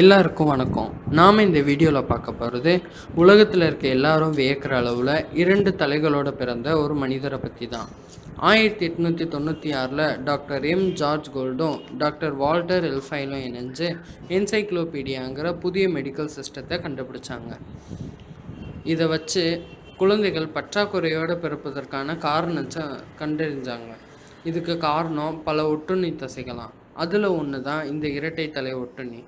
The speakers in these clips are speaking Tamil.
எல்லாருக்கும் வணக்கம். நாம் இந்த வீடியோவில் பார்க்க போகிறது உலகத்தில் இருக்க எல்லாரும் வியக்கிற அளவில் இரண்டு தலைகளோடு பிறந்த ஒரு மனிதரை பற்றி தான் ஆயிரத்தி எட்நூற்றி தொண்ணூற்றி ஆறில் டாக்டர் எம். ஜார்ஜ் கோல்டும் டாக்டர் வால்டர் எல்ஃபைலும் இணைஞ்சு என்சைக்ளோபீடியாங்கிற புதிய மெடிக்கல் சிஸ்டத்தை கண்டுபிடிச்சாங்க. இதை வச்சு குழந்தைகள் பற்றாக்குறையோடு பிறப்பதற்கான காரணத்தை கண்டறிஞ்சாங்க. இதுக்கு காரணம் பல ஒட்டுண்ணி தசைகளாம். அதில் ஒன்று தான் இந்த இரட்டை தலை ஒட்டுண்ணி.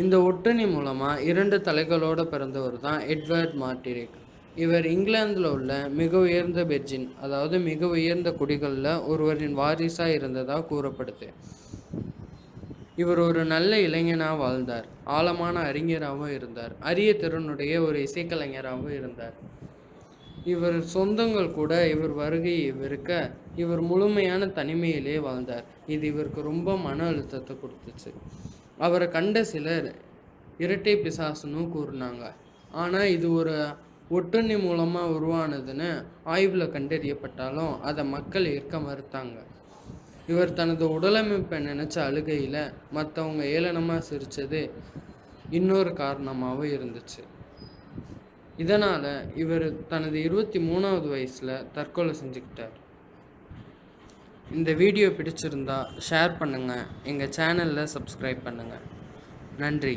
இந்த ஒட்டணி மூலமாக இரண்டு தலைகளோடு பிறந்தவர் தான் எட்வர்ட் மார்டிரிக். இவர் இங்கிலாந்தில் உள்ள மிக உயர்ந்த பெர்ஜின் அதாவது மிக உயர்ந்த குடிகளில் ஒருவரின் வாரிசாக இருந்ததாக கூறப்படுது. இவர் ஒரு நல்ல இளைஞனாக வாழ்ந்தார் ஆழமான அறிஞராகவும் இருந்தார் அரிய திறனுடைய ஒரு இசைக்கலைஞராகவும் இருந்தார். இவர் சொந்தங்கள் கூட இவர் வருகையை வெறுக்க இவர் முழுமையான தனிமையிலே வாழ்ந்தார். இது இவருக்கு ரொம்ப மன அழுத்தத்தை கொடுத்துச்சு. அவரை கண்ட சிலர் இரட்டை பிசாசுன்னு கூறினாங்க. ஆனால் இது ஒரு ஒட்டுண்ணி மூலமாக உருவானதுன்னு ஆய்வில் கண்டறியப்பட்டாலும் அதை மக்கள் ஏற்க மறுத்தாங்க. இவர் தனது உடலமைப்பை நினச்ச அழுகையில் மற்றவங்க ஏளனமாக சிரித்தது இன்னொரு காரணமாகவும் இருந்துச்சு. இதனால் இவர் தனது இருபத்தி மூணாவது வயசில் தற்கொலை செஞ்சுக்கிட்டார். இந்த வீடியோ பிடிச்சிருந்தா ஷேர் பண்ணுங்கள் எங்கள் சேனலில் சப்ஸ்கிரைப் பண்ணுங்கள் நன்றி.